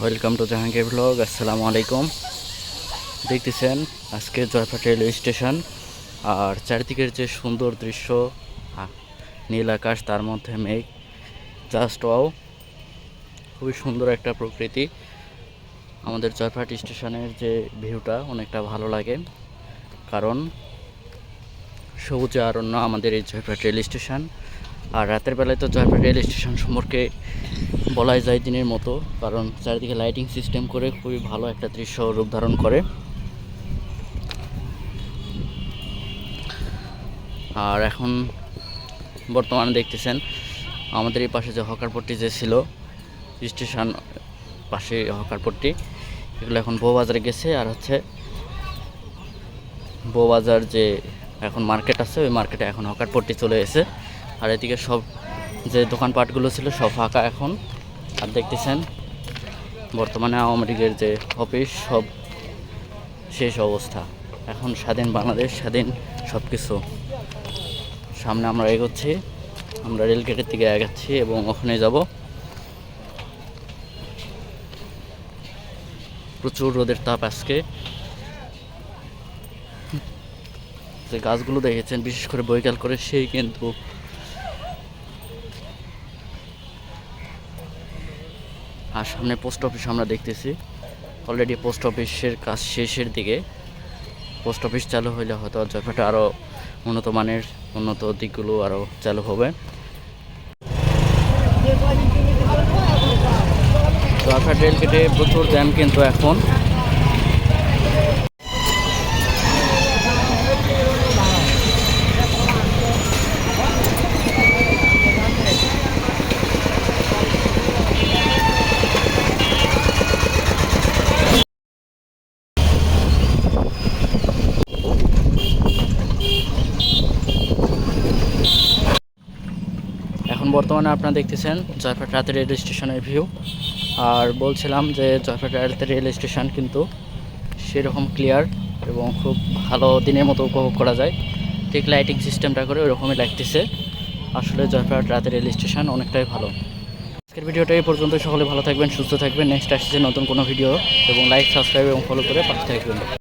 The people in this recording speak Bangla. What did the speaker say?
ওয়েলকাম টু জাহাঙ্গীর ব্লগ আসসালামু আলাইকুম দেখতেছেন আজকে জয়পাট রেলওয়ে স্টেশন আর চারিদিকের যে সুন্দর দৃশ্য নীল আকাশ, তার মধ্যে মেঘ জাস্ট ওয়াও খুবই সুন্দর একটা প্রকৃতি। আমাদের জয়পাট স্টেশনের যে ভিউটা অনেকটা ভালো লাগে, কারণ সবুজে অরণ্য আমাদের এই জয়পাট রেল স্টেশন আর রাতের বেলায় তো জয়পুর রেল স্টেশন সম্পর্কে বলাই যায় দিনের মতো, কারণ চারিদিকে লাইটিং সিস্টেম করে খুবই ভালো একটা দৃশ্য রূপ ধারণ করে। আর এখন বর্তমানে দেখতেছেন, আমাদের এই পাশে যে হকারপট্টি যে ছিল, স্টেশন পাশে হকারপট্টি, এগুলো এখন বউবাজারে গেছে। আর হচ্ছে বউবাজার যে এখন মার্কেট আছে, ওই মার্কেটে এখন হকারপট্টি চলে এসেছে। আর এদিকে সব যে দোকানপাটগুলো ছিল সব ফাঁকা এখন। আর দেখতেছেন, বর্তমানে আওয়ামী লীগের যে অফিস, সব শেষ অবস্থা। এখন স্বাধীন বাংলাদেশ, স্বাধীন সব কিছু সামনে আমরা এগোচ্ছি, আমরা রেলগেটের দিকে এগাচ্ছি এবং ওখানে যাব। প্রচুর রোদের তাপ আজকে। যে গাছগুলো দেখেছেন, বিশেষ করে বৈকাল করে, সেই কিন্তু আর সামনে পোস্ট অফিস আমরা দেখতেছি। অলরেডি পোস্ট অফিসের কাজ শেষের দিকে। পোস্ট অফিস চালু হইলে হয়তো জয়ফাটা আরও উন্নত মানের, উন্নত দিকগুলো আরও চালু হবে। জয়ফাট রেল গেটে প্রচুর জ্যাম কিন্তু এখন। এখন বর্তমানে আপনারা দেখতেছেন জয়ফাট রাতের রেল স্টেশনের ভিউ। আর বলছিলাম যে জয়ফাট রাতের রেল স্টেশন কিন্তু সেরকম ক্লিয়ার এবং খুব ভালো দিনের মতো উপভোগ করা যায়। ঠিক লাইটিং সিস্টেমটা করে ওরকমই লাগতেছে। আসলে জয়ফাট রাতের রেল স্টেশন অনেকটাই ভালো। আজকের ভিডিওটা এই পর্যন্ত। সকলে ভালো থাকবেন, সুস্থ থাকবেন। নেক্সট আসছে নতুন কোনো ভিডিও এবং লাইক সাবস্ক্রাইব এবং ফলো করে পাশে থাকবেন।